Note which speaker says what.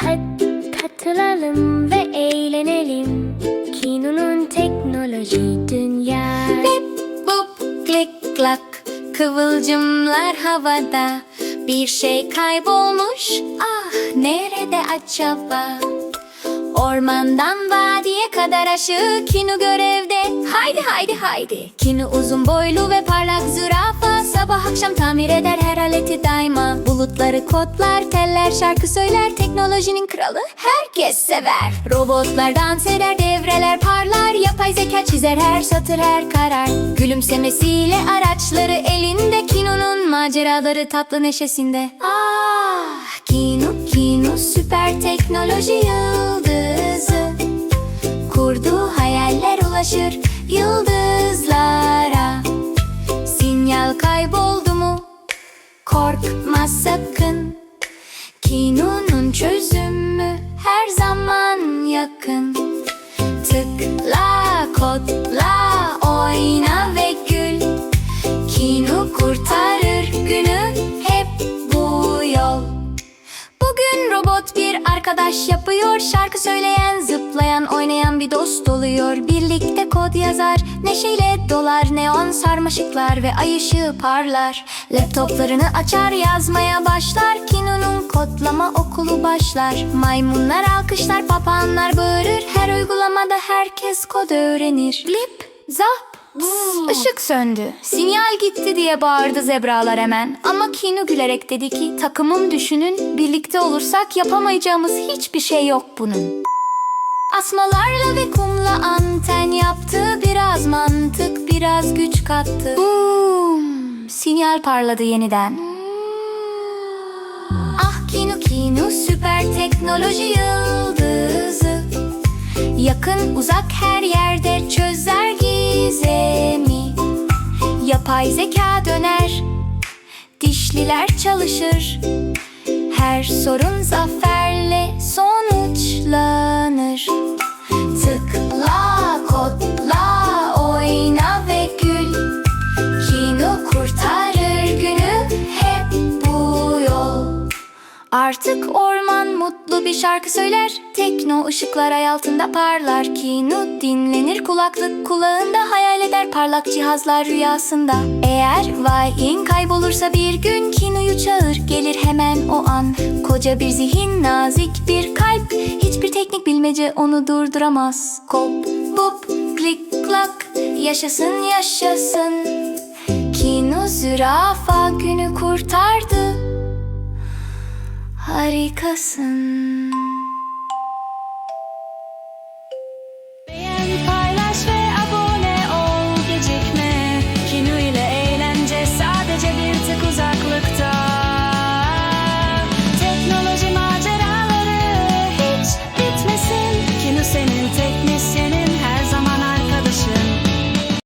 Speaker 1: Hadi katılalım ve eğlenelim. Kinu'nun teknoloji dünya.
Speaker 2: Bip bup klik klak Kıvılcımlar havada Bir şey kaybolmuş Ah nerede acaba Ormandan vadiye kadar aşığı Kinu görevde. Haydi haydi haydi. Kinu uzun boylu ve parlak zürafa. Sabah akşam tamir eder her aleti daima. Bulutları kodlar teller şarkı söyler. Teknolojinin kralı herkes sever. Robotlar dans eder devreler parlar. Yapay zeka çizer her satır her karar. Gülümsemesiyle araçları elinde. Kinu'nun maceraları tatlı neşesinde. Ah Kinu Kinu süper teknoloji yıldızı ulaşır yıldızlara. Sinyal kayboldu mu? Korkma sakın. Kinu'nun çözümü her zaman yakın. Tıkla, kodla, oyna ve gül. Kinu kurtarır arkadaş yapıyor Şarkı söyleyen, zıplayan, oynayan bir dost oluyor. Birlikte kod yazar, neşeyle dolar Neon sarmaşıklar ve ay ışığı parlar. Laptoplarını açar, yazmaya başlar Kinu'nun kodlama okulu başlar. Maymunlar alkışlar, papağanlar bağırır Her uygulamada herkes kod öğrenir. Blip, zap, Işık söndü. Sinyal gitti diye bağırdı zebralar hemen. Ama Kinu gülerek dedi ki takımım düşünün birlikte olursak yapamayacağımız hiçbir şey yok bunun. Asmalarla ve kumla anten yaptı biraz mantık biraz güç kattı. Boom! Sinyal parladı yeniden. Ah Kinu Kinu süper teknoloji yıldızı Yakın uzak her yerde çözer gizemi Yapay zeka döner Dişliler çalışır. Her sorun zaferle sonuçlanır. Tıkla, kodla, oyna ve gül. Kino kurtarır günü hep bu yol. Artık orman mutlu bir şarkı söyler. Tekno ışıklar ay altında parlar Kinu dinlenir kulaklık kulağında. Hayal eder parlak cihazlar rüyasında. Eğer vayin kaybolursa bir gün Kinu'yu çağır. Gelir hemen o an. Koca bir zihin nazik bir kalp. Hiçbir teknik bilmece onu durduramaz. Kop bup klik klak. Yaşasın yaşasın. Kinu zürafa günü kurtardı harikasın. Beğen